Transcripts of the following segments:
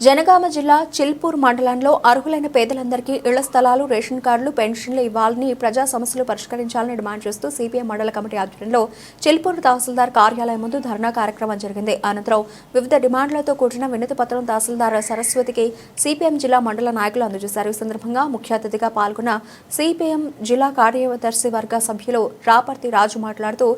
జనగామ జిల్లా చిల్పూర్ మండలంలో అర్హులైన పేదలందరికీ ఇళ్ళ స్థలాలు రేషన్ కార్డులు పెన్షన్లు ఇవ్వాలని ప్రజా సమస్యలు పరిష్కరించాలని డిమాండ్ చేస్తూ సిపిఎం మండల కమిటీ ఆధ్వర్యంలో చిల్పూర్ తహసీల్దార్ కార్యాలయం ముందు ధర్నా కార్యక్రమం జరిగింది. అనంతరం వివిధ డిమాండ్లతో కూడిన వినతి పత్రం తహసీల్దార్ సరస్వతికి సిపిఎం జిల్లా మండల నాయకులు అందజేశారు. ఈ సందర్భంగా ముఖ్య అతిథిగా పాల్గొన్న సిపిఎం జిల్లా కార్యదర్శి వర్గ సభ్యులు రాపర్తి రాజు మాట్లాడుతూ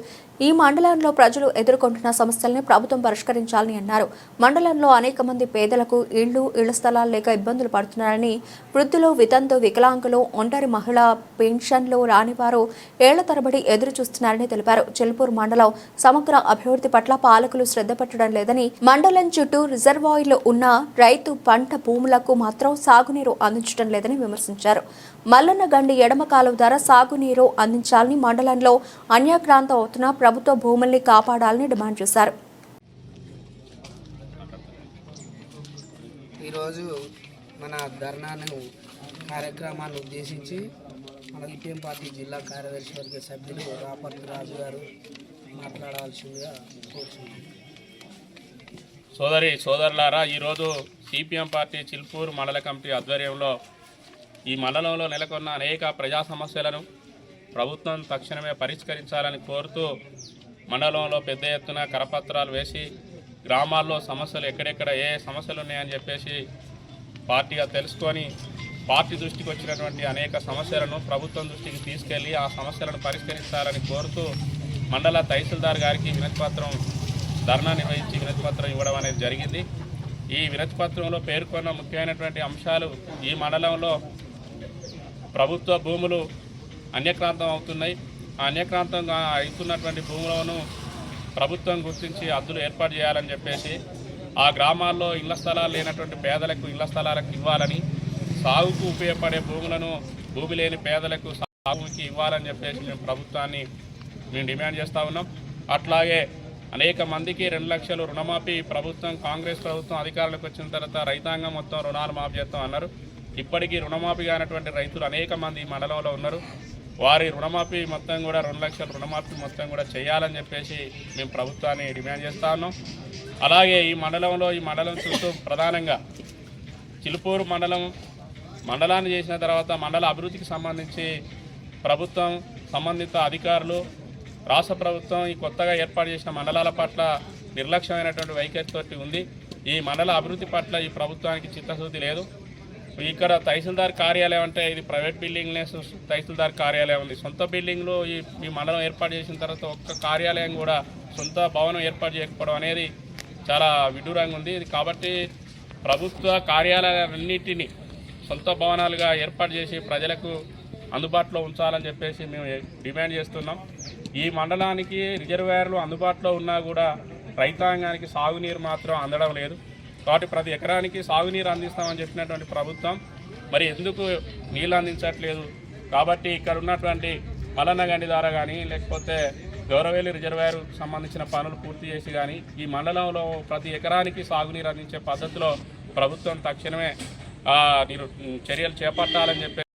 ఈ మండలంలో ప్రజలు ఎదుర్కొంటున్న సమస్యల్ని ప్రభుత్వం పరిష్కరించాలని అన్నారు. మండలంలో అనేక మంది పేదలకు ఇళ్ళు ఇళ్ళ స్థలాలు లేక ఇబ్బందులు పడుతున్నారని వృద్ధులు వితంతు వికలాంగులు ఒంటరి మహిళ పెన్షన్లు రానివారు ఏళ్ళ తరబడి ఎదురు చూస్తున్నారని తెలిపారు. చెల్పూర్ మండలం సమగ్ర అభివృద్ధి పట్ల పాలకులు శ్రద్ధ పెట్టడం లేదని మండలం చుట్టూ రిజర్వాయర్లు ఉన్న రైతు పంట భూములకు మాత్రం సాగునీరు అందించడం లేదని విమర్శించారు. మల్లన్న గండి ఎడమ కాలువ ద్వారా సాగునీరు అందించాలని మండలంలో అన్యాక్రాంతం అవుతున్న ప్రభుత్వ భూముల్ని కాపాడాలని డిమాండ్ చేశారు. ఈరోజు మన ధర్నాను కార్యక్రమాన్ని ఉద్దేశించి మన సిపిఎం పార్టీ జిల్లా కార్యదర్శి వర్గ సభ్యులు రాపర్తి రాజు గారు మాట్లాడాల్సిందిగా కోరుచున్నాను సోదరి సోదరులారా ఈరోజు సిపిఎం పార్టీ చిల్పూర్ మండల కమిటీ ఆధ్వర్యంలో ఈ మండలంలో నెలకొన్న అనేక ప్రజా సమస్యలను ప్రభుత్వం తక్షణమే పరిష్కరించాలని కోరుతూ మండలంలో పెద్ద ఎత్తున కరపత్రాలు వేసి గ్రామాల్లో సమస్యలు ఎక్కడెక్కడ ఏ సమస్యలు ఉన్నాయని చెప్పేసి పార్టీగా తెలుసుకొని పార్టీ దృష్టికి వచ్చినటువంటి అనేక సమస్యలను ప్రభుత్వం దృష్టికి తీసుకెళ్ళి ఆ సమస్యలను పరిష్కరించాలని కోరుతూ మండల తహసీల్దార్ గారికి వినతిపత్రం ధర్నా నిర్వహించి వినతిపత్రం ఇవ్వడం అనేది జరిగింది. ఈ వినతిపత్రంలో పేర్కొన్న ముఖ్యమైనటువంటి అంశాలు ఈ మండలంలో ప్రభుత్వ భూములు అన్యక్రాంతం అవుతున్నాయి. ఆ అన్యక్రాంతంగా అవుతున్నటువంటి భూములను ప్రభుత్వం గుర్తించి అద్దులు ఏర్పాటు చేయాలని చెప్పేసి ఆ గ్రామాల్లో ఇళ్ళ స్థలాలు లేనటువంటి పేదలకు ఇళ్ళ స్థలాలకు ఇవ్వాలని సాగుకు ఉపయోగపడే భూములను భూమి లేని పేదలకు సాగుకి ఇవ్వాలని చెప్పేసి మేము ప్రభుత్వాన్ని మేము డిమాండ్ చేస్తూ ఉన్నాం. అట్లాగే అనేక మందికి రెండు లక్షలు రుణమాఫీ ప్రభుత్వం కాంగ్రెస్ ప్రభుత్వం అధికారులకు వచ్చిన తర్వాత రైతాంగం మొత్తం రుణాలు మాఫీ చేస్తాం అన్నారు ఇప్పటికీ రుణమాఫీ కానటువంటి రైతులు అనేక మంది మండలంలో ఉన్నారు. వారి రుణమాఫీ మొత్తం కూడా రెండు లక్షల రుణమాఫీ మొత్తం కూడా చేయాలని చెప్పేసి మేము ప్రభుత్వాన్ని డిమాండ్ చేస్తా ఉన్నాం. అలాగే ఈ మండలంలో ఈ మండలం చుట్టూ ప్రధానంగా చిలుపూరు మండలం మండలాన్ని చేసిన తర్వాత మండల అభివృద్ధికి సంబంధించి ప్రభుత్వం సంబంధిత అధికారులు రాష్ట్ర ప్రభుత్వం ఈ కొత్తగా ఏర్పాటు చేసిన మండలాల పట్ల నిర్లక్ష్యమైనటువంటి వైఖరితోటి ఉంది. ఈ మండల అభివృద్ధి పట్ల ఈ ప్రభుత్వానికి చిత్తశుద్ధి లేదు. ఇక్కడ తహసీల్దార్ కార్యాలయం అంటే ఇది ప్రైవేట్ బిల్డింగ్ సు- తహసీల్దార్ కార్యాలయం ఉంది. సొంత బిల్డింగ్లో ఈ ఈ మండలం ఏర్పాటు చేసిన తర్వాత ఒక్క కార్యాలయం కూడా సొంత భవనం ఏర్పాటు చేయకపోవడం అనేది చాలా విడ్డూరంగా ఉంది. ఇది కాబట్టి ప్రభుత్వ కార్యాలయాలన్నింటినీ సొంత భవనాలుగా ఏర్పాటు చేసి ప్రజలకు అందుబాటులో ఉంచాలని చెప్పేసి మేము డిమాండ్ చేస్తున్నాం. ఈ మండలానికి రిజర్వాయర్లు అందుబాటులో ఉన్నా కూడా రైతాంగానికి సాగునీరు మాత్రం అందడం లేదు. కాబట్టి ప్రతి ఎకరానికి సాగునీరు అందిస్తామని చెప్పినటువంటి ప్రభుత్వం మరి ఎందుకు నీళ్ళు అందించట్లేదు? కాబట్టి ఇక్కడ ఉన్నటువంటి మలన్నగండి ద్వారా కానీ లేకపోతే గౌరవేలి రిజర్వాయర్ సంబంధించిన పనులు పూర్తి చేసి కానీ ఈ మండలంలో ప్రతి ఎకరానికి సాగునీరు అందించే పద్ధతిలో ప్రభుత్వం తక్షణమే చర్యలు చేపట్టాలని చెప్పి